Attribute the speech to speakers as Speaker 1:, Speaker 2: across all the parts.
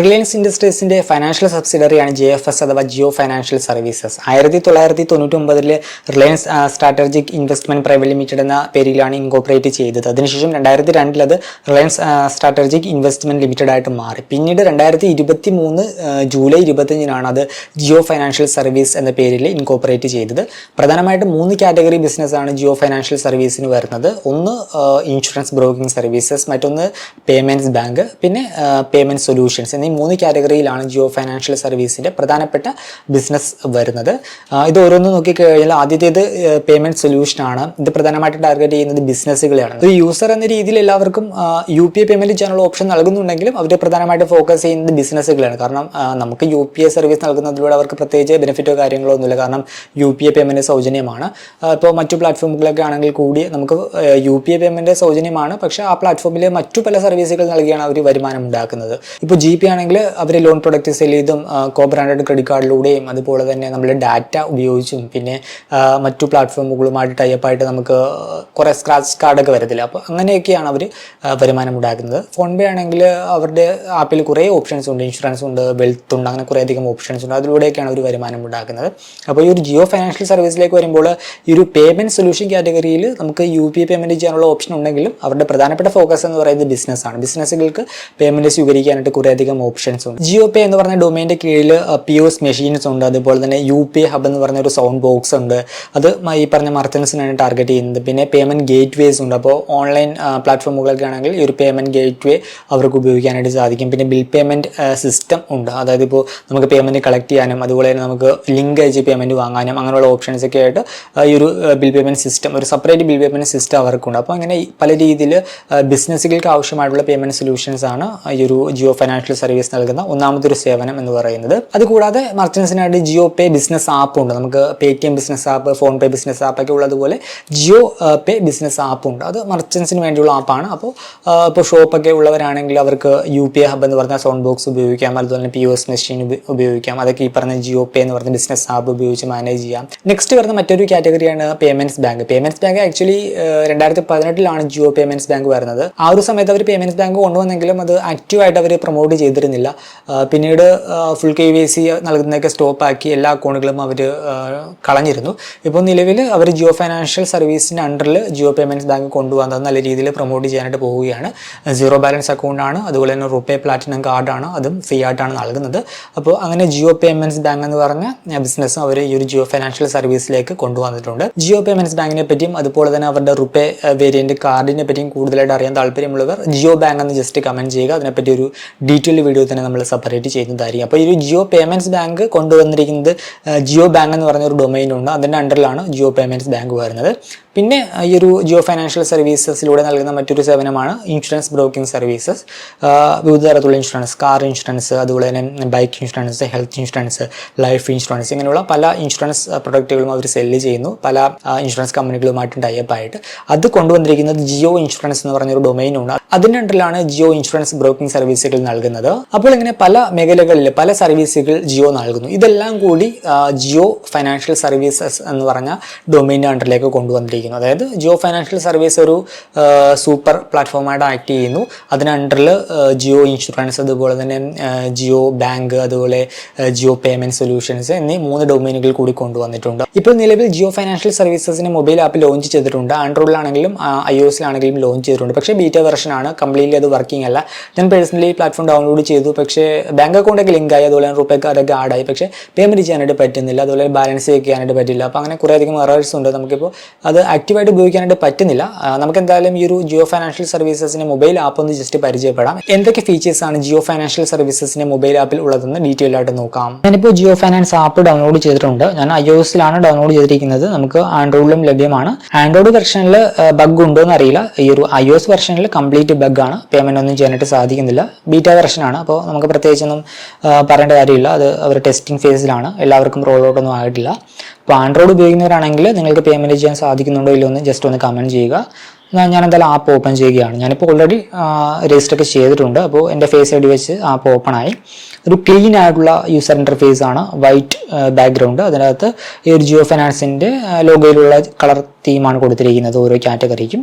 Speaker 1: Reliance ഇൻഡസ്ട്രീസിന്റെ financial സബ്സിഡറിയാണ് J F S അഥവാ ജിയോ ഫൈനാൻഷ്യൽ സർവീസസ് ആയിരത്തി തൊള്ളായിരത്തി തൊണ്ണൂറ്റി ഒമ്പതിൽ Reliance strategic investment private limited എന്ന പേരിലാണ് ഇൻകോപ്പറേറ്റ് ചെയ്തത്. അതിനുശേഷം രണ്ടായിരത്തി രണ്ടിൽ അത് റിലയൻസ് സ്ട്രാറ്റജിക് ഇൻവെസ്റ്റ്മെന്റ് ലിമിറ്റഡ് ആയിട്ട് മാറി. പിന്നീട് രണ്ടായിരത്തി ഇരുപത്തി മൂന്ന് ജൂലൈ ഇരുപത്തിയഞ്ചിനാണ് അത് ജിയോ ഫൈനാൻഷ്യൽ സർവീസ് എന്ന പേരിൽ ഇൻകോപ്പറേറ്റ് ചെയ്തത്. പ്രധാനമായിട്ട് മൂന്ന് കാറ്റഗറി ബിസിനസ്സാണ് ജിയോ ഫൈനാൻഷ്യൽ സർവീസിന് വരുന്നത്. ഒന്ന് ഇൻഷുറൻസ് ബ്രോക്കിംഗ് സർവീസസ് മറ്റൊന്ന് പേയ്മെന്റ്സ് ബാങ്ക് പിന്നെ പേയ്മെന്റ് സൊല്യൂഷൻസ് എന്നീ മൂന്ന് കാറ്റഗറിയിലാണ് ജിയോ ഫൈനാൻഷ്യൽ സർവീസിന്റെ പ്രധാനപ്പെട്ട ബിസിനസ് വരുന്നത്. ഇത് ഓരോന്ന് നോക്കിക്കഴിഞ്ഞാൽ ആദ്യത്തേത് പേയ്മെന്റ് സൊല്യൂഷൻ ആണ്. ഇത് പ്രധാനമായിട്ട് ടാർഗറ്റ് ചെയ്യുന്നത് ബിസിനസ്സുകളെയാണ്. ഒരു യൂസർ എന്ന രീതിയിൽ എല്ലാവർക്കും യു പി ഐ പേയ്മെന്റ് ചെയ്യാനുള്ള ഓപ്ഷൻ നൽകുന്നുണ്ടെങ്കിലും അവർ പ്രധാനമായിട്ട് ഫോക്കസ് ചെയ്യുന്നത് ബിസിനസ്സുകളാണ് കാരണം നമുക്ക് യു പി ഐ സർവീസ് നൽകുന്നതിലൂടെ അവർക്ക് പ്രത്യേകിച്ച് ബെനിഫിറ്റോ കാര്യങ്ങളോ ഒന്നുമില്ല. കാരണം യു പി ഐ പേയ്മെന്റ് സൗജന്യമാണ് ഇപ്പോൾ മറ്റു പ്ലാറ്റ്ഫോമുകളൊക്കെ ആണെങ്കിൽ കൂടി നമുക്ക് യു പി ഐ പേയ്മെന്റ് സൗജന്യമാണ്. പക്ഷേ ആ പ്ലാറ്റ്ഫോമിലെ മറ്റു പല സർവീസുകൾ നൽകിയാണ് അവർ വരുമാനം ഉണ്ടാക്കുന്നത്. ഇപ്പോൾ ജി പി ആണെങ്കിൽ അവർ ലോൺ പ്രൊഡക്റ്റ് സെൽ ചെയ്തും കോ ബ്രാൻഡഡ് ക്രെഡിറ്റ് കാർഡിലൂടെയും അതുപോലെ തന്നെ നമ്മൾ ഡാറ്റ ഉപയോഗിച്ചും പിന്നെ മറ്റു പ്ലാറ്റ്ഫോമുകളുമായിട്ട് ടൈപ്പായിട്ട് നമുക്ക് കുറേ സ്ക്രാച്ച് കാർഡൊക്കെ വരത്തില്ല. അപ്പോൾ അങ്ങനെയൊക്കെയാണ് അവർ വരുമാനം ഉണ്ടാക്കുന്നത്. ഫോൺ പേ ആണെങ്കിൽ അവരുടെ ആപ്പിൽ കുറേ ഓപ്ഷൻസ് ഉണ്ട്. ഇൻഷുറൻസ് ഉണ്ട് വെൽത്ത് ഉണ്ട് അങ്ങനെ കുറേ അധികം ഓപ്ഷൻസ് ഉണ്ട്. അതിലൂടെയൊക്കെയാണ് അവർ വരുമാനം ഉണ്ടാക്കുന്നത്. അപ്പോൾ ഈ ഒരു ജിയോ ഫൈനാൻഷ്യൽ സർവീസിലേക്ക് വരുമ്പോൾ ഈ ഒരു പേയ്മെന്റ് സൊല്യൂഷൻ കാറ്റഗറിയിൽ നമുക്ക് യു പി ഐ പേയ്മെന്റ് ചെയ്യാനുള്ള ഓപ്ഷൻ ഉണ്ടെങ്കിലും അവരുടെ പ്രധാനപ്പെട്ട ഫോക്കസ് എന്ന് പറയുന്നത് ബിസിനസ്സാണ് ബിസിനസ്സുകൾക്ക് പേയ്മെന്റ് സ്വീകരിക്കാനായിട്ട് കുറേ അധികം ഓപ്ഷൻസ് ഉണ്ട്. ജിയോ പേ എന്ന് പറഞ്ഞ ഡൊമൈന്റെ കീഴിൽ പി ഒസ് മെഷീൻസ് ഉണ്ട്. അതുപോലെ തന്നെ യു പി ഹബ് എന്ന് പറഞ്ഞ ഒരു സൗണ്ട് ബോക്സ് ഉണ്ട്. അത് ഈ പറഞ്ഞ മർച്ചൻസിനാണ് ടാർഗറ്റ് ചെയ്യുന്നത്. പിന്നെ പേയ്മെന്റ് ഗേറ്റ് വേസ് ഉണ്ട്. അപ്പോൾ ഓൺലൈൻ പ്ലാറ്റ്ഫോമുകളൊക്കെ ആണെങ്കിൽ ഈ ഒരു പേയ്മെന്റ് ഗേറ്റ് വേ അവർക്ക് ഉപയോഗിക്കാനായിട്ട് സാധിക്കും. പിന്നെ ബിൽ പേയ്മെന്റ് സിസ്റ്റം ഉണ്ട്. അതായത് ഇപ്പോൾ നമുക്ക് പേയ്മെന്റ് കളക്ട് ചെയ്യാനും അതുപോലെ തന്നെ നമുക്ക് ലിങ്ക് അയച്ച് പേയ്മെന്റ് വാങ്ങാനും അങ്ങനെയുള്ള ഓപ്ഷൻസ് ഒക്കെ ആയിട്ട് ഈ ഒരു ബിൽ പേയ്മെന്റ് സിസ്റ്റം ഒരു സെപ്പറേറ്റ് ബിൽ പേയ്മെന്റ് സിസ്റ്റം അവർക്കുണ്ട്. അപ്പോൾ അങ്ങനെ പല രീതിയിൽ ബിസിനസ്സുകൾക്ക് ആവശ്യമായിട്ടുള്ള പേയ്മെന്റ് സൊല്യൂഷൻസ് ആണ് ഈ ഒരു ജിയോ ഫൈനാൻഷ്യൽ സർവീസ് നൽകുന്ന ഒന്നാമത്തെ ഒരു സേവനം എന്ന് പറയുന്നത്. അതുകൂടാതെ മർച്ചൻസിനായിട്ട് ജിയോ പേ ബിസിനസ് ആപ്പ് ഉണ്ട്. നമുക്ക് Paytm business app PhonePe business app ഒക്കെ ഉള്ളതുപോലെ ജിയോ പേ ബിസിനസ് ആപ്പ് ഉണ്ട്. അത് മർച്ചൻസിന് വേണ്ടിയുള്ള ആപ്പാണ്. അപ്പോൾ ഇപ്പോൾ ഷോപ്പൊക്കെ ഉള്ളവരാണെങ്കിൽ അവർക്ക് യു പി ഐ ഹബ് എന്ന് പറഞ്ഞ സൗണ്ട് ബോക്സ് ഉപയോഗിക്കാം. അതുപോലെ തന്നെ പി ഒ എസ് മെഷീൻ ഉപയോഗിക്കാം. അതൊക്കെ ഈ പറഞ്ഞ ജിയോ പേ എന്ന് പറഞ്ഞ ബിസിനസ് ആപ്പ് ഉപയോഗിച്ച് മാനേജ് ചെയ്യാം. നെക്സ്റ്റ് വരുന്ന മറ്റൊരു കാറ്റഗറിയാണ് payments bank payments bank actually രണ്ടായിരത്തി പതിനെട്ടിലാണ് ജിയോ പേയ്മെന്റ്സ് ബാങ്ക് വരുന്നത്. ആ ഒരു സമയത്ത് അവർ പേയ്മെന്റ്സ് ബാങ്ക് കൊണ്ടുവന്നെങ്കിലും അത് ആക്റ്റീവായിട്ട് അവർ പ്രൊമോട്ട് ചെയ്തിരുന്നില്ല. പിന്നീട് ഫുൾ കെ വി സി നൽകുന്നതൊക്കെ സ്റ്റോപ്പാക്കി എല്ലാ അക്കൗണ്ടുകളും അവർ കളഞ്ഞിരുന്നു. ഇപ്പോൾ നിലവിൽ അവർ ജിയോ ഫൈനാൻഷ്യൽ സർവീസിന്റെ അണ്ടറിൽ ജിയോ പേയ്മെന്റ്സ് ബാങ്ക് കൊണ്ടുവന്നത് നല്ല രീതിയിൽ പ്രൊമോട്ട് ചെയ്യാനായിട്ട് പോവുകയാണ്. സീറോ ബാലൻസ് അക്കൗണ്ടാണ് അതുപോലെ തന്നെ റുപ്പേ പ്ലാറ്റിനം കാർഡാണ് അതും ഫ്രീ ആയിട്ടാണ് നൽകുന്നത്. അപ്പോൾ അങ്ങനെ ജിയോ പേയ്മെന്റ്സ് ബാങ്ക് എന്ന് പറഞ്ഞ ബിസിനസ്സും അവർ ഈ ഒരു ജിയോ ഫൈനാൻഷ്യൽ സർവീസിലേക്ക് കൊണ്ടുവന്നിട്ടുണ്ട്. ജിയോ പേയ്മെന്റ്സ് ബാങ്കിനെ പറ്റിയും അതുപോലെ തന്നെ അവരുടെ റുപ്പേ വേരിയന്റ് കാർഡിനെ പറ്റിയും കൂടുതലായിട്ട് അറിയാൻ താല്പര്യമുള്ളവർ ജിയോ ബാങ്ക് എന്ന് ജസ്റ്റ് കമന്റ് ചെയ്യുക. അതിനെപ്പറ്റി ഒരു ഡീറ്റെയിൽ വീഡിയോ തന്നെ നമ്മൾ സെപ്പറേറ്റ് ചെയ്യുന്നതായിരിക്കും. അപ്പോൾ ഈ ഒരു ജിയോ പേയ്മെന്റ്സ് ബാങ്ക് കൊണ്ടുവന്നിരിക്കുന്നത് ജിയോ ബാങ്ക് എന്ന് പറഞ്ഞ ഒരു ഡൊമൈനുണ്ട് അതിന്റെ അണ്ടറിലാണ് ജിയോ പേയ്മെന്റ്സ് ബാങ്ക് വരുന്നത്. പിന്നെ ഈ ഒരു ജിയോ ഫൈനാൻഷ്യൽ സർവീസസിലൂടെ നൽകുന്ന മറ്റൊരു സേവനമാണ് ഇൻഷുറൻസ് ബ്രോക്കിംഗ് സർവീസസ്. വിവിധ തരത്തിലുള്ള ഇൻഷുറൻസ് കാർ ഇൻഷുറൻസ് അതുപോലെ തന്നെ bike insurance health insurance life insurance ഇങ്ങനെയുള്ള പല ഇൻഷുറൻസ് പ്രൊഡക്റ്റുകളും അവർ സെല്ല് ചെയ്യുന്നു. പല ഇൻഷുറൻസ് കമ്പനികളുമായിട്ട് ടൈപ്പ് അത് കൊണ്ടുവന്നിരിക്കുന്നത് ജിയോ ഇൻഷുറൻസ് എന്ന് പറഞ്ഞൊരു ഡൊമൈൻ ഉണ്ട് അതിന്റെ അണ്ടറിലാണ് ജിയോ ഇൻഷുറൻസ് ബ്രോക്കിംഗ് സർവീസുകൾ നൽകുന്നത്. അപ്പോൾ ഇങ്ങനെ പല മേഖലകളിൽ പല സർവീസുകൾ ജിയോ നൽകുന്നു. ഇതെല്ലാം കൂടി ജിയോ ഫൈനാൻഷ്യൽ സർവീസസ് എന്ന് പറഞ്ഞ ഡൊമൈന്റെ അണ്ടറിലേക്ക് കൊണ്ടുവന്നിരിക്കുന്നു അതായത് ജിയോ ഫൈനാൻഷ്യൽ സർവീസ് ഒരു സൂപ്പർ പ്ലാറ്റ്ഫോമായിട്ട് ആക്ട് ചെയ്യുന്നു. അതിന് അണ്ടറിൽ ജിയോ ഇൻഷുറൻസ് അതുപോലെ തന്നെ ജിയോ ബാങ്ക് അതുപോലെ ജിയോ പേയ്മെന്റ് സൊല്യൂഷൻസ് എന്നീ മൂന്ന് ഡൊമൈനുകൾ കൂടി കൊണ്ടുവന്നിട്ടുണ്ട്. ഇപ്പോൾ നിലവിൽ ജിയോ ഫൈനാൻഷ്യൽ സർവീസസിന് മൊബൈൽ ആപ്പ് ലോഞ്ച് ചെയ്തിട്ടുണ്ട്. ആൻഡ്രോയിഡിലാണെങ്കിലും ഐ ഒ എസിലാണെങ്കിലും ലോഞ്ച് ചെയ്തിട്ടുണ്ട്. പക്ഷേ ബീറ്റ വെർഷൻ ആണ് കംപ്ലീറ്റ്ലി അത് വർക്കിംഗ് അല്ല. ഞാൻ പേഴ്സണലി പ്ലാറ്റ്ഫോം ഡൗൺലോഡ് ചെയ്തു. പക്ഷേ ബാങ്ക് അക്കൗണ്ടൊക്കെ ലിങ്ക് ആയി അതുപോലെ റുപ്പേ കാർഡൊക്കെ ആയി പക്ഷേ പേയ്മെന്റ് ചെയ്യാനായിട്ട് പറ്റുന്നില്ല. അതുപോലെ ബാലൻസ് ചെയ്യാനായിട്ട് പറ്റില്ല. അപ്പോൾ അങ്ങനെ കുറേ അധികം എറേഴ്സ് ഉണ്ട്. നമുക്കിപ്പോൾ അത് ആക്റ്റീവായിട്ട് ഉപയോഗിക്കാനായിട്ട് പറ്റുന്നില്ല. നമുക്ക് എന്തായാലും ഈ ഒരു ജിയോ ഫൈനാൻഷ്യൽ സർവീസസിന്റെ മൊബൈൽ ആപ്പ് ഒന്ന് ജസ്റ്റ് പരിചയപ്പെടാം. എന്തൊക്കെ ഫീച്ചേഴ്സ് ആണ് ജിയോ ഫൈനാൻഷ്യൽ സർവീസസിന്റെ മൊബൈൽ ആപ്പിൽ ഉള്ളതെന്ന് ഡീറ്റെയിൽ ആയിട്ട് നോക്കാം. ഞാനിപ്പോൾ ജിയോ ഫൈനാൻസ് ആപ്പ് ഡൗൺലോഡ് ചെയ്തിട്ടുണ്ട്. ഞാൻ ഐ ഒ എസിലാണ് ഡൗൺലോഡ് ചെയ്തിരിക്കുന്നത്. നമുക്ക് ആൻഡ്രോയിഡിലും ലഭ്യമാണ്. ആൻഡ്രോയിഡ് വെർഷനിൽ ബഗ് ഉണ്ടോ എന്ന് അറിയില്ല. ഈ ഒരു ഐ ഒ എസ് വെർഷനിൽ കംപ്ലീറ്റ് ബഗ് ആണ്. പേയ്മെന്റ് ഒന്നും ചെയ്യാനായിട്ട് സാധിക്കുന്നില്ല. ബീറ്റ വെർഷനാണ് അപ്പോൾ നമുക്ക് പ്രത്യേകിച്ചൊന്നും പറയേണ്ട കാര്യമില്ല. അത് അവർ ടെസ്റ്റിംഗ് ഫേസിലാണ് എല്ലാവർക്കും റോൾ ഔട്ട് ഒന്നും ആയിട്ടില്ല. അപ്പോൾ ആൻഡ്രോയിഡ് ഉപയോഗിക്കുന്നവരാണെങ്കിൽ നിങ്ങൾക്ക് പേയ്മെന്റ് ചെയ്യാൻ സാധിക്കുന്നുണ്ടോ ഇല്ലയോ എന്ന് ജസ്റ്റ് ഒന്ന് കമന്റ് ചെയ്യുക. ഞാൻ എന്തായാലും ആപ്പ് ഓപ്പൺ ചെയ്യുകയാണ്. ഞാനിപ്പോൾ ഓൾറെഡി രജിസ്റ്റർ ഒക്കെ ചെയ്തിട്ടുണ്ട്. അപ്പോൾ എന്റെ ഫേസ് ഐ ഡി വെച്ച് ആപ്പ് ഓപ്പൺ ആയി. ഒരു ക്ലീൻ ആയിട്ടുള്ള യൂസർ ഇന്റർഫേസ് ആണ് വൈറ്റ് ബാക്ക്ഗ്രൗണ്ട് അതിനകത്ത് ഈ ഒരു ജിയോ ഫൈനാൻസിന്റെ ലോഗോയിലുള്ള കളർ തീമാണ് കൊടുത്തിരിക്കുന്നത് ഓരോ കാറ്റഗറിക്കും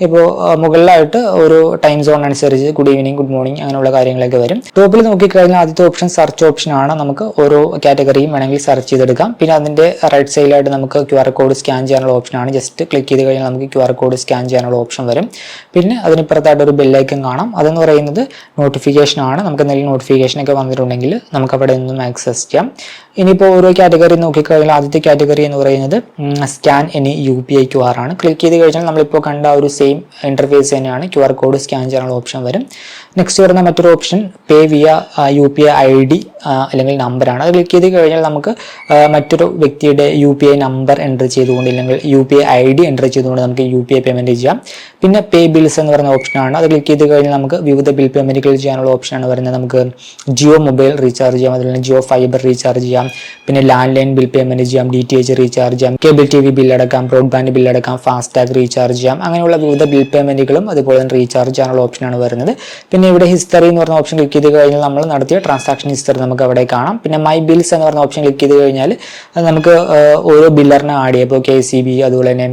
Speaker 1: ഇപ്പോൾ മുകളിലായിട്ട് ഒരു ടൈം സോൺ അനുസരിച്ച് ഗുഡ് ഈവനിങ് ഗുഡ് മോർണിംഗ് അങ്ങനെയുള്ള കാര്യങ്ങളൊക്കെ വരും. ടോപ്പിൽ നോക്കിക്കഴിഞ്ഞാൽ ആദ്യത്തെ ഓപ്ഷൻ സെർച്ച് ഓപ്ഷൻ ആണ്. നമുക്ക് ഓരോ കാറ്റഗറിയും വേണമെങ്കിൽ സെർച്ച് ചെയ്തെടുക്കാം. പിന്നെ അതിന്റെ റൈറ്റ് സൈഡിലായിട്ട് നമുക്ക് ക്യു ആർ കോഡ് സ്കാൻ ചെയ്യാനുള്ള ഓപ്ഷൻ ആണ്. ജസ്റ്റ് ക്ലിക്ക് ചെയ്ത് കഴിഞ്ഞാൽ നമുക്ക് ക്യു ആർ കോഡ് സ്കാൻ ചെയ്യാനുള്ള ഓപ്ഷൻ വരും. പിന്നെ അതിനിപ്പുറത്തായിട്ട് ഒരു ബെല്ലൈക്കൻ കാണാം. അതെന്ന് പറയുന്നത് നോട്ടിഫിക്കേഷൻ ആണ്. നമുക്ക് എന്തെങ്കിലും നോട്ടിഫിക്കേഷൻ ഒക്കെ വന്നിട്ടുണ്ടെങ്കിൽ നമുക്ക് അവിടെ നിന്നും ആക്സസ് ചെയ്യാം. ഇനിയിപ്പോൾ ഓരോ കാറ്റഗറി നോക്കിക്കഴിഞ്ഞാൽ ആദ്യത്തെ കാറ്റഗറി എന്ന് പറയുന്നത് scan any U P I Q R ആണ്. ക്ലിക്ക് ചെയ്ത് കഴിഞ്ഞാൽ നമ്മളിപ്പോൾ കണ്ട ഒരു ഇന്റർഫേസ് തന്നെയാണ് ക്യു ആർ കോഡ് സ്കാൻ ചെയ്യാനുള്ള ഓപ്ഷൻ വരും. നെക്സ്റ്റ് വരുന്ന മറ്റൊരു option pay via U P I I D അല്ലെങ്കിൽ നമ്പറാണ് അത് ക്ലിക്ക് ചെയ്ത് കഴിഞ്ഞാൽ നമുക്ക് മറ്റൊരു വ്യക്തിയുടെ U P I number enter ചെയ്തുകൊണ്ട് ഇല്ലെങ്കിൽ U P I I D enter ചെയ്തുകൊണ്ട് നമുക്ക് യു പി ഐ പേയ്മെന്റ് ചെയ്യാം. പിന്നെ പേ ബിൽസ് എന്ന് പറയുന്ന ഓപ്ഷനാണ് അത് ക്ലിക്ക് ചെയ്ത് കഴിഞ്ഞാൽ നമുക്ക് വിവിധ ബിൽ പേയ്മെന്റുകൾ ചെയ്യാനുള്ള ഓപ്ഷനാണ് വരുന്നത്. നമുക്ക് ജിയോ മൊബൈൽ റീചാർജ് ചെയ്യാം അതുപോലെ ജിയോ ഫൈബർ റീചാർജ് ചെയ്യാം. പിന്നെ ലാൻഡ് ലൈൻ ബിൽ പേയ്മെന്റ് ചെയ്യാം ഡി ടി എച്ച് റീചാർജ് ചെയ്യാം കേബിൾ ടി വി ബില്ലടക്കാം ബ്രോഡ്ബാൻഡ് ബില്ലടക്കാം ഫാസ്ടാഗ് റീചാർജ് ചെയ്യാം. അങ്ങനെയുള്ള വിവിധ ബിൽ പേയ്മെന്റുകളും അതുപോലെ തന്നെ റീചാർജ് ചെയ്യാനുള്ള ഓപ്ഷനാണ് വരുന്നത്. പിന്നെ ഇവിടെ ഹിസ്റ്ററി എന്ന് പറഞ്ഞ ഓപ്ഷൻ ക്ലിക്ക് ചെയ്ത് കഴിഞ്ഞാൽ നമ്മൾ നടത്തിയ ട്രാൻസാക്ഷൻ ഹിസ്റ്ററി നമുക്ക് അവിടെ കാണാം. പിന്നെ മൈ ബിൽസ് എന്ന് പറഞ്ഞ ഓപ്ഷൻ ക്ലിക്ക് ചെയ്ത് കഴിഞ്ഞാൽ നമുക്ക് ഓരോ ബില്ലറിനെ ആഡ് ചെയ്യാം. ഇപ്പോൾ കെ സി ബി അതുപോലെ തന്നെ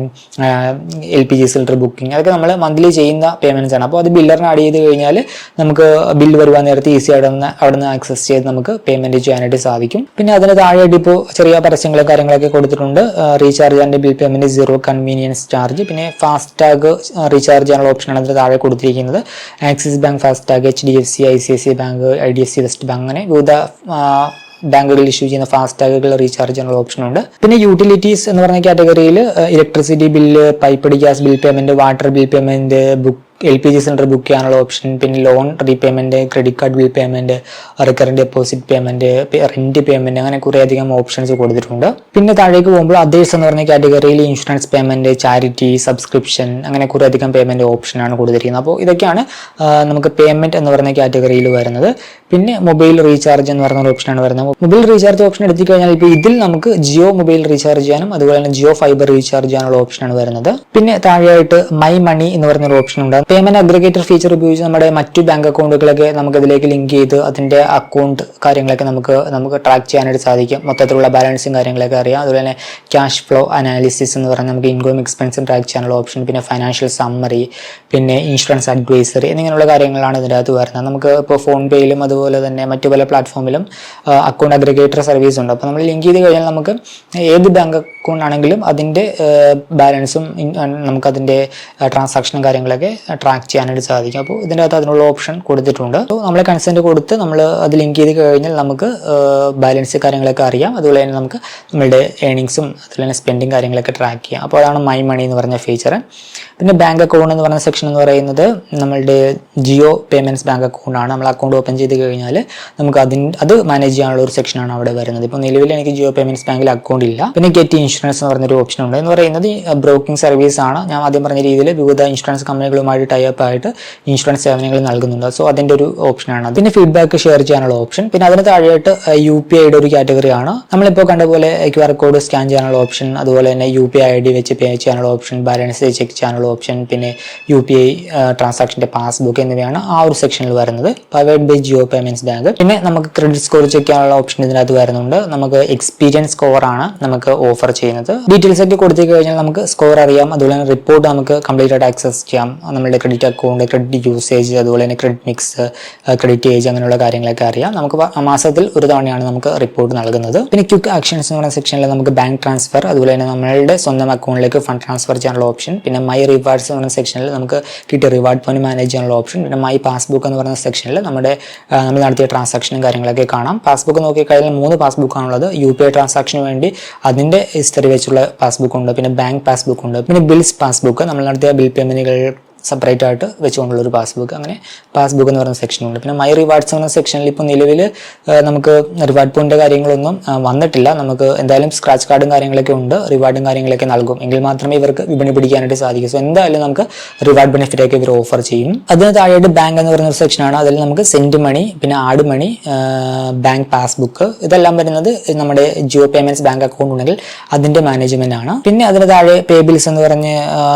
Speaker 1: L P G cylinder booking അതൊക്കെ നമ്മൾ മന്ത്ലി ചെയ്യുന്ന പേയ്മെന്റ്സ് ആണ്. അപ്പോൾ അത് ബില്ലറിനെ ആഡ് ചെയ്ത് കഴിഞ്ഞാൽ നമുക്ക് ബിൽ വരുവാൻ നേരത്തെ ഈസി ആയിട്ട് അവിടെ നിന്ന് ആക്സസ് ചെയ്ത് നമുക്ക് പേയ്മെന്റ് ചെയ്യാനായിട്ട് സാധിക്കും. പിന്നെ അതിന് താഴെയായിട്ട് ഇപ്പോൾ ചെറിയ പരസ്യങ്ങളും കാര്യങ്ങളൊക്കെ കൊടുത്തിട്ടുണ്ട്. Recharge and bill payment zero convenience charge പിന്നെ ഫാസ്റ്റ് ടാഗ് റീചാർജ് ചെയ്യാനുള്ള ഓപ്ഷനാണ് അതിന് താഴെ കൊടുത്തിരിക്കുന്നത്. Axis bank FASTag H D F C I C I C bank I D F C west bank അങ്ങനെ വിവിധ ബാങ്കുകളിൽ ഇഷ്യൂ ചെയ്യുന്ന ഫാസ്ടാഗുകൾ റീചാർജ് ചെയ്യാനുള്ള ഓപ്ഷൻ ഉണ്ട്. പിന്നെ യൂട്ടിലിറ്റീസ് എന്ന് പറഞ്ഞ കാറ്റഗറിയിൽ electricity bill pipe gas bill payment water bill payment book L P G cylinder book ചെയ്യാനുള്ള ഓപ്ഷൻ പിന്നെ loan repayment credit card bill payment recurring deposit payment rent payment അങ്ങനെ കുറേ അധികം ഓപ്ഷൻസ് കൊടുത്തിട്ടുണ്ട്. പിന്നെ താഴേക്ക് പോകുമ്പോൾ അതേഴ്സ് എന്ന് പറഞ്ഞ കാറ്റഗറിയിൽ ഇൻഷുറൻസ് പേയ്മെന്റ് ചാരിറ്റി സബ്സ്ക്രിപ്ഷൻ അങ്ങനെ കുറേ അധികം പേയ്മെന്റ് ഓപ്ഷനാണ് കൊടുത്തിരിക്കുന്നത്. അപ്പോൾ ഇതൊക്കെയാണ് നമുക്ക് പേയ്മെന്റ് എന്ന് പറയുന്ന കാറ്റഗറിയിൽ വരുന്നത്. പിന്നെ മൊബൈൽ റീചാർജ് എന്ന് പറയുന്ന ഒരു ഓപ്ഷനാണ് വരുന്നത്. മൊബൈൽ റീചാർജ് ഓപ്ഷൻ എടുത്തു കഴിഞ്ഞാൽ ഇപ്പോൾ ഇതിൽ നമുക്ക് ജിയോ മൊബൈൽ റീചാർജ് ചെയ്യാനും അതുപോലെ തന്നെ ജിയോ ഫൈബർ റീചാർജ് ചെയ്യാനുള്ള ഓപ്ഷനാണ് വരുന്നത്. പിന്നെ താഴെയായിട്ട് മൈ മണി എന്ന് പറയുന്ന ഒരു ഓപ്ഷൻ ഉണ്ട്. പേയ്മെന്റ് അഗ്രിഗേറ്റർ ഫീച്ചർ ഉപയോഗിച്ച് നമ്മുടെ മറ്റു ബാങ്ക് അക്കൗണ്ടുകളൊക്കെ നമുക്ക് ഇതിലേക്ക് ലിങ്ക് ചെയ്ത് അതിന്റെ അക്കൗണ്ട് കാര്യങ്ങളൊക്കെ നമുക്ക് നമുക്ക് ട്രാക്ക് ചെയ്യാനായിട്ട് സാധിക്കും. മൊത്തത്തിലുള്ള ബാലൻസും കാര്യങ്ങളൊക്കെ അറിയാം. അതുപോലെ തന്നെ ക്യാഷ് ഫ്ലോ അനാലിസിസ് എന്ന് പറഞ്ഞാൽ നമുക്ക് ഇൻകം എക്സ്പെൻസും ട്രാക്ക് ചെയ്യാനുള്ള ഓപ്ഷൻ പിന്നെ ഫൈനാൻഷ്യൽ സമ്മറി പിന്നെ ഇൻഷുറൻസ് അഡ്വൈസറി എന്നിങ്ങനെയുള്ള കാര്യങ്ങളാണ് ഇതിന്റെ അകത്ത് വരുന്നത്. നമുക്ക് ഇപ്പോൾ ഫോൺ പേയിലും അതുപോലെ തന്നെ മറ്റു പല പ്ലാറ്റ്ഫോമിലും അക്കൗണ്ട് അഗ്രിഗേറ്റർ സർവീസ് ഉണ്ട്. അപ്പോൾ നമ്മൾ ലിങ്ക് ചെയ്ത് കഴിഞ്ഞാൽ നമുക്ക് ഏത് ബാങ്ക് അക്കൗണ്ട് ആണെങ്കിലും അതിന്റെ ബാലൻസും നമുക്കതിന്റെ ട്രാൻസാക്ഷനും കാര്യങ്ങളൊക്കെ ട്രാക്ക് ചെയ്യാനായിട്ട് സാധിക്കും. അപ്പോൾ ഇതിന്റെ അകത്ത് അതിനുള്ള ഓപ്ഷൻ കൊടുത്തിട്ടുണ്ട്. അപ്പോൾ നമ്മൾ കൺസെന്റ് കൊടുത്ത് നമ്മൾ അത് ലിങ്ക് ചെയ്ത് കഴിഞ്ഞാൽ നമുക്ക് ബാലൻസ് കാര്യങ്ങളൊക്കെ അറിയാം. അതുപോലെ തന്നെ നമുക്ക് നമ്മളുടെ ഏണിങ്സും അതുപോലെ തന്നെ സ്പെൻഡിങ് കാര്യങ്ങളൊക്കെ ട്രാക്ക് ചെയ്യാം. അപ്പോൾ അതാണ് മൈ മണി എന്ന് പറഞ്ഞ ഫീച്ചർ പിന്നെ ബാങ്ക് അക്കൗണ്ട് എന്ന് പറഞ്ഞ സെക്ഷൻ എന്ന് പറയുന്നത് നമ്മളുടെ ജിയോ പേയ്മെന്റ്സ് ബാങ്ക് അക്കൗണ്ട് ആണ്. നമ്മൾ അക്കൗണ്ട് ഓപ്പൺ ചെയ്ത് കഴിഞ്ഞാൽ നമുക്ക് അതിന് അത് മാനേജ് ചെയ്യാനുള്ള ഒരു സെക്ഷനാണ് അവിടെ വരുന്നത്. ഇപ്പോൾ നിലവിൽ എനിക്ക് ജിയോ പേയ്മെന്റ്സ് ബാങ്കിൽ അക്കൗണ്ട് ഇല്ല. പിന്നെ ഗെറ്റ് ഇൻഷുറൻസ് എന്ന് പറഞ്ഞൊരു ഓപ്ഷൻ ഉണ്ട്. എന്ന് പറയുന്നത് ബ്രോക്കിംഗ് സർവീസ് ആണ്. ഞാൻ ആദ്യം പറഞ്ഞ രീതിയിൽ വിവിധ ഇൻഷുറൻസ് കമ്പനികളുമായിട്ട് ടൈപ്പ് ആയിട്ട് ഇൻഷുറൻസ് സേവനങ്ങൾ നൽകുന്നുണ്ട്. സോ അതിന്റെ ഒരു ഓപ്ഷനാണ് പിന്നെ ഫീഡ്ബാക്ക് ഷെയർ ചെയ്യാനുള്ള ഓപ്ഷൻ പിന്നെ അതിന് താഴെയായിട്ട് യു പി ഐയുടെ ഒരു കാറ്റഗറിയാണ് നമ്മളിപ്പോൾ കണ്ട പോലെ ക്യു ആർ കോഡ് സ്കാൻ ചെയ്യാനുള്ള ഓപ്ഷൻ അതുപോലെ തന്നെ U P I I D വെച്ച് പേ ചെയ്യാനുള്ള ഓപ്ഷൻ ബാലൻസ് ചെക്ക് ചെയ്യാനുള്ള ഓപ്ഷൻ പിന്നെ യു പി ഐ ട്രാൻസാക്ഷന്റെ പാസ്ബുക്ക് എന്നിവയാണ് ആ ഒരു സെക്ഷനിൽ വരുന്നത്. Powered by Jio payments bank പിന്നെ നമുക്ക് ക്രെഡിറ്റ് സ്കോർ ചെക്ക് ചെയ്യാനുള്ള ഓപ്ഷൻ ഇതിനകത്ത് വരുന്നുണ്ട്. നമുക്ക് എക്സ്പീരിയൻസ് സ്കോർ ആണ് നമുക്ക് ഓഫർ ചെയ്യുന്നത്. ഡീറ്റെയിൽസ് ഒക്കെ കൊടുത്തു കഴിഞ്ഞാൽ നമുക്ക് സ്കോർ അറിയാം. അതുപോലെ തന്നെ റിപ്പോർട്ട് നമുക്ക് കംപ്ലീറ്റ് ആയിട്ട് ആക്സസ് ചെയ്യാം. നമ്മുടെ ക്രെഡിറ്റ് അക്കൗണ്ട് ക്രെഡിറ്റ് യൂസേജ് അതുപോലെ തന്നെ ക്രെഡിറ്റ് മിക്സ് ക്രെഡിറ്റ് ഏജ് അങ്ങനെയുള്ള കാര്യങ്ങളൊക്കെ അറിയാം. നമുക്ക് മാസത്തിൽ ഒരു തവണയാണ് നമുക്ക് റിപ്പോർട്ട് നൽകുന്നത്. പിന്നെ ക്വിക്ക് ആക്ഷൻസ് എന്ന് പറയുന്ന സെക്ഷനിൽ നമുക്ക് ബാങ്ക് ട്രാൻസ്ഫർ അതുപോലെ തന്നെ നമ്മളുടെ സ്വന്തം അക്കൗണ്ടിലേക്ക് ഫണ്ട് ട്രാൻസ്ഫർ ചെയ്യാനുള്ള ഓപ്ഷൻ പിന്നെ മൈ റിവാർഡ്സ് എന്ന് പറയുന്ന സെക്ഷനിൽ നമുക്ക് കിട്ടിയ റിവാർഡ് പോയിന്റ് മാനേജ് ചെയ്യാനുള്ള ഓപ്ഷൻ പിന്നെ മൈ പാസ്ബുക്ക് എന്ന് പറയുന്ന സെക്ഷനിൽ നമ്മുടെ നമ്മൾ നടത്തിയ ട്രാൻസാക്ഷനും കാര്യങ്ങളൊക്കെ കാണാം. പാസ്ബുക്ക് നോക്കിക്കഴിഞ്ഞാൽ മൂന്ന് പാസ്ബുക്ക് ആണുള്ളത്. യു പി ഐ ട്രാൻസാക്ഷന് വേണ്ടി അതിന്റെ ഹിസ്റ്ററി വെച്ചുള്ള പാസ്ബുക്ക് ഉണ്ട്. പിന്നെ ബാങ്ക് പാസ്ബുക്ക് ഉണ്ട്. പിന്നെ ബിൽസ് പാസ്ബുക്ക് നമ്മൾ നടത്തിയ ബിൽ പേയ്മെന്റുകൾ സെപ്പറേറ്റ് ആയിട്ട് വെച്ചുകൊണ്ടുള്ള ഒരു പാസ്ബുക്ക് അങ്ങനെ പാസ്ബുക്ക് എന്ന് പറയുന്ന സെക്ഷനുണ്ട് പിന്നെ മൈ റിവാർഡ്സ് എന്ന സെക്ഷനിൽ ഇപ്പോൾ നിലവിൽ നമുക്ക് റിവാർഡ് പോയിന്റ് കാര്യങ്ങളൊന്നും വന്നിട്ടില്ല. നമുക്ക് എന്തായാലും സ്ക്രാച്ച് കാർഡും കാര്യങ്ങളൊക്കെ ഉണ്ട്. റിവാർഡും കാര്യങ്ങളൊക്കെ നൽകും. എങ്കിൽ മാത്രമേ ഇവർക്ക് വിപണി പിടിക്കാനായിട്ട് സാധിക്കൂ. സോ എന്തായാലും നമുക്ക് റിവാർഡ് ബെനിഫിറ്റ് ഒക്കെ ഇവർ ഓഫർ ചെയ്യും. അതിന് താഴെയായിട്ട് ബാങ്ക് എന്ന് പറയുന്ന ഒരു സെക്ഷനാണ് അതിൽ നമുക്ക് സെന്റ് മണി പിന്നെ ആഡ് മണി ബാങ്ക് പാസ്ബുക്ക് ഇതെല്ലാം വരുന്നത് നമ്മുടെ ജിയോ പേയ്മെന്റ്സ് ബാങ്ക് അക്കൗണ്ട് ഉണ്ടെങ്കിൽ അതിന്റെ മാനേജ്മെന്റ് ആണ്. പിന്നെ അതിന് താഴെ പേ ബിൽസ് എന്ന് പറഞ്ഞ്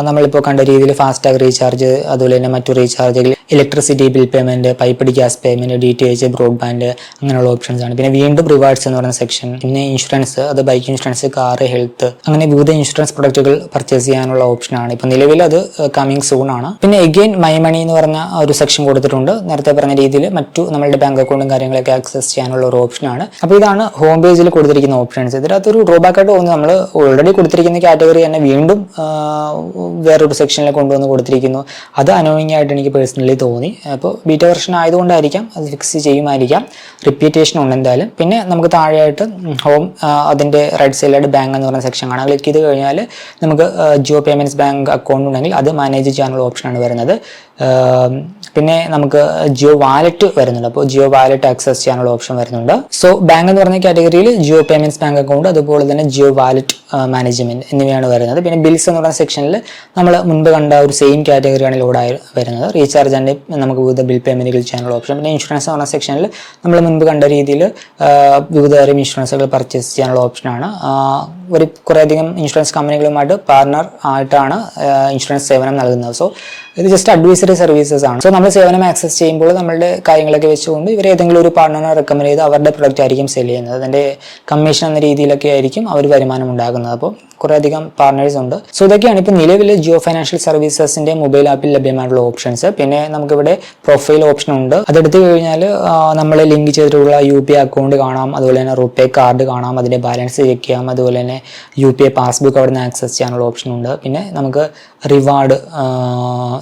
Speaker 1: നമ്മളിപ്പോൾ കണ്ട രീതിയിൽ ഫാസ്റ്റാഗ് റീചാർജ് റീചാർജ് അതുപോലെ തന്നെ മറ്റു റീചാർജുകൾ electricity bill payment piped gas payment D T H broadband അങ്ങനെയുള്ള ഓപ്ഷൻസ് ആണ്. പിന്നെ വീണ്ടും റിവാർഡ്സ് എന്ന് പറയുന്ന സെക്ഷൻ പിന്നെ ഇൻഷുറൻസ് അത് ബൈക്ക് ഇൻഷുറൻസ് കാർ ഹെൽത്ത് അങ്ങനെ വിവിധ ഇൻഷുറൻസ് പ്രൊഡക്റ്റുകൾ പർച്ചേസ് ചെയ്യാനുള്ള ഓപ്ഷനാണ് ഇപ്പൊ നിലവിൽ അത് കമ്മിങ് സൂൺ ആണ്. പിന്നെ എഗെയിൻ മൈ മണി എന്ന് പറഞ്ഞ ഒരു സെക്ഷൻ കൊടുത്തിട്ടുണ്ട്. നേരത്തെ പറഞ്ഞ രീതിയിൽ മറ്റു നമ്മളുടെ ബാങ്ക് അക്കൗണ്ടും കാര്യങ്ങളൊക്കെ ആക്സസ് ചെയ്യാനുള്ള ഒരു ഓപ്ഷനാണ് അപ്പോൾ ഇതാണ് ഹോം പേജിൽ കൊടുത്തിരിക്കുന്ന ഓപ്ഷൻസ് ഇതിനകത്ത് ഒരു ഡ്രോബാക്ക് ആയിട്ട് തോന്നുന്നു. നമ്മൾ ഓൾറെഡി കൊടുത്തിരിക്കുന്ന കാറ്റഗറി തന്നെ വീണ്ടും വേറൊരു സെക്ഷനിൽ കൊണ്ടുവന്ന് കൊടുത്തിരിക്കുന്നു. അത് അനോയിങ് ആയിട്ട് എനിക്ക് പേഴ്സണലി തോന്നി. അപ്പോൾ ബീറ്റ വെർഷൻ ആയതുകൊണ്ടായിരിക്കാം അത് ഫിക്സ് ചെയ്യുമായിരിക്കാം. റിപ്പീറ്റേഷൻ ഉണ്ട് എന്തായാലും. പിന്നെ നമുക്ക് താഴെയായിട്ട് ഹോം അതിന്റെ റൈറ്റ് സൈഡിലായിട്ട് ബാങ്ക് എന്ന് പറയുന്ന സെക്ഷൻ കാണാം. ക്ലിക്ക് ചെയ്ത് കഴിഞ്ഞാൽ നമുക്ക് ജിയോ പേയ്മെന്റ്സ് ബാങ്ക് അക്കൗണ്ട് ഉണ്ടെങ്കിൽ അത് മാനേജ് ചെയ്യാനുള്ള ഓപ്ഷനാണ് വരുന്നത്. പിന്നെ നമുക്ക് ജിയോ വാലറ്റ് വരുന്നുണ്ട്. അപ്പോൾ ജിയോ വാലറ്റ് ആക്സസ് ചെയ്യാനുള്ള ഓപ്ഷൻ വരുന്നുണ്ട്. സോ ബാങ്ക് എന്ന് പറഞ്ഞ കാറ്റഗറിയിൽ ജിയോ പേയ്മെന്റ്സ് ബാങ്ക് അക്കൗണ്ട് അതുപോലെ തന്നെ ജിയോ വാലറ്റ് മാനേജ്മെന്റ് എന്നിവയാണ് വരുന്നത്. പിന്നെ ബിൽസ് എന്ന് പറയുന്ന സെക്ഷനിൽ നമ്മൾ മുൻപ് കണ്ട ഒരു സെയിം കാറ്റഗറിയാണ് ലോഡായി വരുന്നത്. റീചാർജ് ആൻഡ് നമുക്ക് വിവിധ ബിൽ പേയ്മെന്റുകൾ ചെയ്യാനുള്ള ഓപ്ഷൻ പിന്നെ ഇൻഷുറൻസ് എന്ന് പറഞ്ഞ സെക്ഷനിൽ നമ്മൾ മുൻപ് കണ്ട രീതിയിൽ വിവിധ തരം ഇൻഷുറൻസുകൾ പർച്ചേസ് ചെയ്യാനുള്ള ഓപ്ഷനാണ് ഒരു കുറേയധികം ഇൻഷുറൻസ് കമ്പനികളുമായിട്ട് പാർട്ണർ ആയിട്ടാണ് ഇൻഷുറൻസ് സേവനം നൽകുന്നത്. സോ ഇത് ജസ്റ്റ് അഡ്വൈസറി സർവീസസ് ആണ്. സോ നമ്മൾ സേവനം ആക്സസ് ചെയ്യുമ്പോൾ നമ്മളുടെ കാര്യങ്ങളൊക്കെ വെച്ചുകൊണ്ട് ഇവർ ഏതെങ്കിലും ഒരു പാർട്ണറെ റെക്കമെൻഡ് ചെയ്ത് അവരുടെ പ്രൊഡക്റ്റ് ആയിരിക്കും സെൽ ചെയ്യുന്നത്. അതിന്റെ കമ്മീഷൻ എന്ന രീതിയിലൊക്കെ ആയിരിക്കും അവർ വരുമാനം ഉണ്ടാകുന്നത്. അപ്പോൾ കുറേയധികം പാർട്ണേഴ്സ് ഉണ്ട്. സോ ഇതൊക്കെയാണ് ഇപ്പോൾ നിലവിൽ ജിയോ ഫൈനാൻഷ്യൽ സർവീസസിന്റെ മൊബൈൽ ആപ്പിൽ ലഭ്യമായിട്ടുള്ള ഓപ്ഷൻസ് പിന്നെ നമുക്കിവിടെ പ്രൊഫൈൽ ഓപ്ഷൻ ഉണ്ട്. അതെടുത്തു കഴിഞ്ഞാൽ നമ്മൾ ലിങ്ക് ചെയ്തിട്ടുള്ള യു പി അക്കൗണ്ട് കാണാം. അതുപോലെ തന്നെ റുപേ കാർഡ് കാണാം. അതിന്റെ ബാലൻസ് ചെക്ക് ചെയ്യാം. അതുപോലെ തന്നെ യു പി ഐ പാസ്ബുക്ക് അവിടെ നിന്ന് ആക്സസ് ചെയ്യാനുള്ള ഓപ്ഷൻ ഉണ്ട്. പിന്നെ നമുക്ക് റിവാർഡ്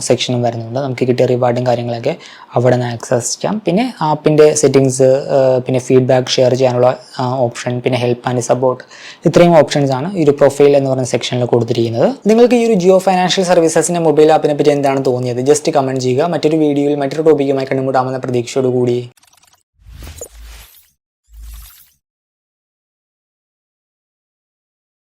Speaker 1: സെക്ഷനും വരുന്നുണ്ട്. നമുക്ക് കിട്ടിയ റിവാർഡും കാര്യങ്ങളൊക്കെ അവിടെ നിന്ന് ആക്സസ് ചെയ്യാം. പിന്നെ ആപ്പിന്റെ സെറ്റിങ്സ് പിന്നെ ഫീഡ്ബാക്ക് ഷെയർ ചെയ്യാനുള്ള ഓപ്ഷൻ പിന്നെ ഹെൽപ്പ് ആൻഡ് സപ്പോർട്ട് ഇത്രയും ഓപ്ഷൻസ് ആണ് ഈ ഒരു പ്രൊഫൈൽ എന്ന് പറയുന്ന സെക്ഷനിൽ കൊടുത്തിരിക്കുന്നത്. നിങ്ങൾക്ക് ഈ ഒരു ജിയോ ഫൈനാൻഷ്യൽ സർവീസസിന്റെ മൊബൈൽ ആപ്പിനെ പറ്റി എന്താണ് തോന്നിയത്? ജസ്റ്റ് കമന്റ് ചെയ്യുക. മറ്റൊരു വീഡിയോയിൽ മറ്റൊരു ടോപ്പിക്കുമായി കണ്ടുമുട്ടാമെന്ന പ്രതീക്ഷയോടുകൂടി.